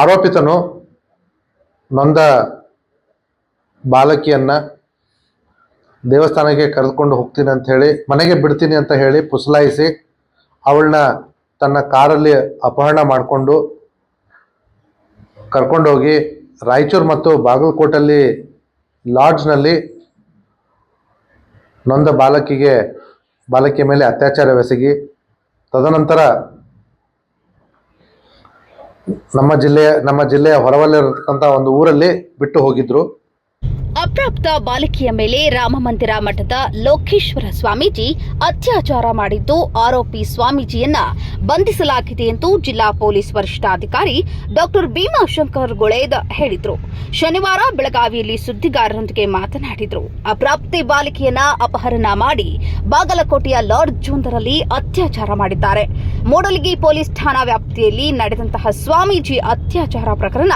ಆರೋಪಿತನು ನೊಂದ ಬಾಲಕಿಯನ್ನ ದೇವಸ್ಥಾನಕ್ಕೆ ಕರೆದುಕೊಂಡು ಹೋಗ್ತೀನಿ ಅಂತ ಹೇಳಿ, ಮನೆಗೆ ಬಿಡ್ತೀನಿ ಅಂತ ಹೇಳಿ ಪುಸಲಾಯಿಸಿ ಅವಳನ್ನ ತನ್ನ ಕಾರಲ್ಲಿ ಅಪಹರಣ ಮಾಡಿಕೊಂಡು ಕರ್ಕೊಂಡೋಗಿ ರಾಯಚೂರು ಮತ್ತು ಬಾಗಲಕೋಟಲ್ಲಿ ಲಾಡ್ಜ್ನಲ್ಲಿ ನೊಂದ ಬಾಲಕಿಗೆ, ಬಾಲಕಿಯ ಮೇಲೆ ಅತ್ಯಾಚಾರವೆಸಗಿ ತದನಂತರ ನಮ್ಮ ಜಿಲ್ಲೆಯ ನಮ್ಮ ಜಿಲ್ಲೆಯ ಹೊರವಲ್ಲಿರತಕ್ಕಂಥ ಒಂದು ಊರಲ್ಲಿ ಬಿಟ್ಟು ಹೋಗಿದ್ರು. ಅಪ್ರಾಪ್ತ ಬಾಲಕಿಯ ಮೇಲೆ ರಾಮಮಂದಿರ ಮಠದ ಲೋಕೇಶ್ವರ ಸ್ವಾಮೀಜಿ ಅತ್ಯಾಚಾರ ಮಾಡಿದ್ದು ಆರೋಪಿ ಸ್ವಾಮೀಜಿಯನ್ನ ಬಂಧಿಸಲಾಗಿದೆ ಎಂದು ಜಿಲ್ಲಾ ಪೊಲೀಸ್ ವರಿಷ್ಠಾಧಿಕಾರಿ ಡಾಕ್ಟರ್ ಭೀಮಾಶಂಕರ್ ಗುಳೇದ್ ಹೇಳಿದ್ರು. ಶನಿವಾರ ಬೆಳಗಾವಿಯಲ್ಲಿ ಸುದ್ದಿಗಾರರೊಂದಿಗೆ ಮಾತನಾಡಿದ್ರು. ಅಪ್ರಾಪ್ತಿ ಬಾಲಕಿಯನ್ನ ಅಪಹರಣ ಮಾಡಿ ಬಾಗಲಕೋಟೆಯ ಲಾರ್ಡ್ ಜೋಂದರಲ್ಲಿ ಅತ್ಯಾಚಾರ ಮಾಡಿದ್ದಾರೆ. ಮೂಡಲಗಿ ಪೊಲೀಸ್ ಠಾಣಾ ವ್ಯಾಪ್ತಿಯಲ್ಲಿ ನಡೆದಂತಹ ಸ್ವಾಮೀಜಿ ಅತ್ಯಾಚಾರ ಪ್ರಕರಣ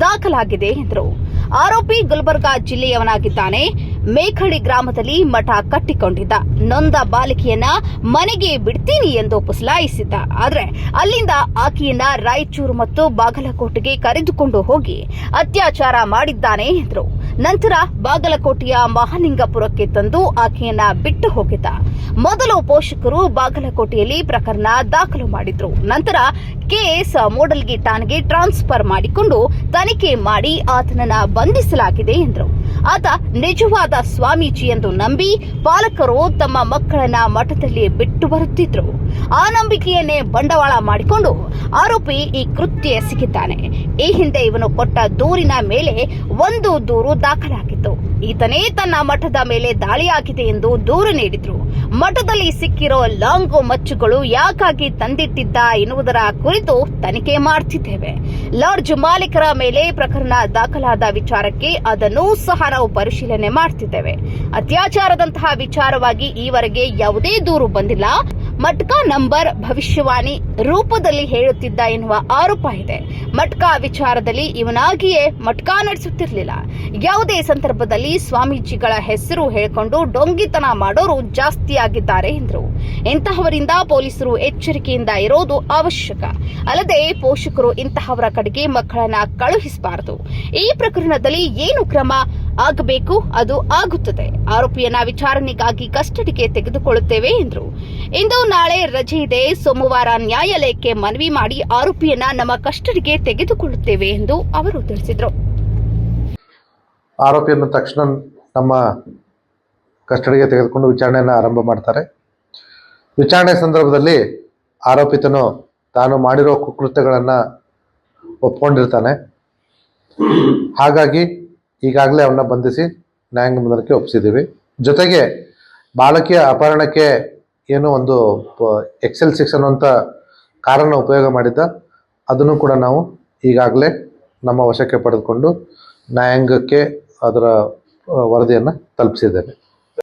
ದಾಖಲಾಗಿದೆ ಎಂದರು. ಆರೋಪಿ ಗುಲ್ಬರ್ಗಾ ಜಿಲ್ಲೆಯವನಾಗಿದ್ದಾನೆ. ಮೇಖಡಿ ಗ್ರಾಮದಲ್ಲಿ ಮಠ ಕಟ್ಟಿಕೊಂಡಿದ್ದ. ನೊಂದ ಬಾಲಕಿಯನ್ನ ಮನೆಗೆ ಬಿಡ್ತೀನಿ ಎಂದು ಪುಸಲಾಯಿಸಿದ್ದ ಆದರೆ ಅಲ್ಲಿಂದ ಆಕೆಯನ್ನ ರಾಯಚೂರು ಮತ್ತು ಬಾಗಲಕೋಟೆಗೆ ಕರೆದುಕೊಂಡು ಹೋಗಿ ಅತ್ಯಾಚಾರ ಮಾಡಿದ್ದಾನೆ ಎಂದರು. ನಂತರ ಬಾಗಲಕೋಟೆಯ ಮಹಾಲಿಂಗಪುರಕ್ಕೆ ತಂದು ಆಕೆಯನ್ನ ಬಿಟ್ಟು ಹೋಗಿದ್ದ. ಮೊದಲು ಪೋಷಕರು ಬಾಗಲಕೋಟೆಯಲ್ಲಿ ಪ್ರಕರಣ ದಾಖಲು ಮಾಡಿದ್ರು. ನಂತರ ಕೇಸ್ ಮೂಡಲ್ಗಿ ಠಾಣೆಗೆ ಟ್ರಾನ್ಸ್ಫರ್ ಮಾಡಿಕೊಂಡು ತನಿಖೆ ಮಾಡಿ ಆತನನ್ನ ಬಂಧಿಸಲಾಗಿದೆ ಎಂದರು. ಆತ ನಿಜವಾದ ಸ್ವಾಮೀಜಿ ಎಂದು ನಂಬಿ ಪಾಲಕರು ತಮ್ಮ ಮಕ್ಕಳನ್ನ ಮಠದಲ್ಲಿ ಬಿಟ್ಟು ಬರುತ್ತಿದ್ರು. ಆ ನಂಬಿಕೆಯನ್ನೇ ಬಂಡವಾಳ ಮಾಡಿಕೊಂಡು ಆರೋಪಿ ಈ ಕೃತ್ಯ ಸಿಕ್ಕಿದ್ದಾನೆ ಈ ಹಿಂದೆ ಇವನು ಕೊಟ್ಟ ದೂರಿನ ಮೇಲೆ ಒಂದು ದೂರು ದಾಖಲಾಗಿತ್ತು. ಈತನೇ ತನ್ನ ಮಠದ ಮೇಲೆ ದಾಳಿಯಾಗಿದೆ ಎಂದು ದೂರು ನೀಡಿದ್ರು. ಮಠದಲ್ಲಿ ಸಿಕ್ಕಿರೋ ಲಾಂಗು ಮಚ್ಚುಗಳು ಯಾಕಾಗಿ ತಂದಿಟ್ಟಿದ್ದ ಎನ್ನುವುದರ ಕುರಿತು ತನಿಖೆ ಮಾಡ್ತಿದ್ದೇವೆ. ಲಾಡ್ಜ್ ಮಾಲೀಕರ ಮೇಲೆ ಪ್ರಕರಣ ದಾಖಲಾದ ವಿಚಾರಕ್ಕೆ ಅದನ್ನು ಸಹ ನಾವು ಪರಿಶೀಲನೆ ಮಾಡ್ತಿದ್ದೇವೆ. ಅತ್ಯಾಚಾರದಂತಹ ವಿಚಾರವಾಗಿ ಈವರೆಗೆ ಯಾವುದೇ ದೂರು ಬಂದಿಲ್ಲ. ಮಟ್ಕಾ ನಂಬರ್ ಭವಿಷ್ಯವಾಣಿ ರೂಪದಲ್ಲಿ ಹೇಳುತ್ತಿದ್ದ ಎನ್ನುವ ಆರೋಪ ಇದೆ. ಮಟ್ಕಾ ವಿಚಾರದಲ್ಲಿ ಇವನಾಗಿಯೇ ಮಟ್ಕಾ ನಡೆಸುತ್ತಿರಲಿಲ್ಲ. ಯಾವುದೇ ಸಂದರ್ಭದಲ್ಲಿ ಸ್ವಾಮೀಜಿಗಳ ಹೆಸರು ಹೇಳಿಕೊಂಡು ಡೊಂಗಿತನ ಮಾಡೋರು ಜಾಸ್ತಿಯಾಗಿದ್ದಾರೆ ಎಂದರು. ಇಂತಹವರಿಂದ ಪೊಲೀಸರು ಎಚ್ಚರಿಕೆಯಿಂದ ಇರೋದು ಅವಶ್ಯಕ. ಅಲ್ಲದೆ ಪೋಷಕರು ಇಂತಹವರ ಕಡೆಗೆ ಮಕ್ಕಳನ್ನ ಕಳುಹಿಸಬಾರದು. ಈ ಪ್ರಕರಣದಲ್ಲಿ ಏನು ಕ್ರಮ? ಆಗಬೇಕು, ಅದು ಆಗುತ್ತದೆ. ಆರೋಪಿಯನ್ನ ವಿಚಾರಣೆಗಾಗಿ ಕಸ್ಟಡಿಗೆ ತೆಗೆದುಕೊಳ್ಳುತ್ತೇವೆ ಎಂದರು. ಇಂದು ನಾಳೆ ರಜೆ ಇದೆ. ಸೋಮವಾರ ನ್ಯಾಯಾಲಯಕ್ಕೆ ಮನವಿ ಮಾಡಿ ಆರೋಪಿಯನ್ನ ನಮ್ಮ ಕಸ್ಟಡಿಗೆ ತೆಗೆದುಕೊಳ್ಳುತ್ತೇವೆ ಎಂದು ಅವರು ತಿಳಿಸಿದರು. ಆರೋಪಿಯನ್ನು ತಕ್ಷಣ ನಮ್ಮ ಕಸ್ಟಡಿಗೆ ತೆಗೆದುಕೊಂಡು ವಿಚಾರಣೆಯನ್ನು ಆರಂಭ ಮಾಡ್ತಾರೆ. ವಿಚಾರಣೆ ಸಂದರ್ಭದಲ್ಲಿ ಆರೋಪಿತನು ತಾನು ಮಾಡಿರೋ ಕುಕೃತ್ಯಗಳನ್ನು ಒಪ್ಕೊಂಡಿರ್ತಾನೆ. ಹಾಗಾಗಿ ಈಗಾಗಲೇ ಅವನ್ನ ಬಂಧಿಸಿ ನ್ಯಾಯಾಂಗ ಮುಂದಕ್ಕೆ ಒಪ್ಪಿಸಿದ್ದೀವಿ. ಜೊತೆಗೆ ಬಾಲಕಿಯ ಅಪಹರಣಕ್ಕೆ ಏನೋ ಒಂದು ಎಕ್ಸೆಲ್ ಸಿಕ್ಸ್ ಅನ್ನುವಂಥ ಕಾರನ್ನು ಉಪಯೋಗ ಮಾಡಿದ್ದ, ಅದನ್ನು ಕೂಡ ನಾವು ಈಗಾಗಲೇ ನಮ್ಮ ವಶಕ್ಕೆ ಪಡೆದುಕೊಂಡು ನ್ಯಾಯಾಂಗಕ್ಕೆ ಅದರ ವರದಿಯನ್ನು ತಲುಪಿಸಿದ್ದೇವೆ.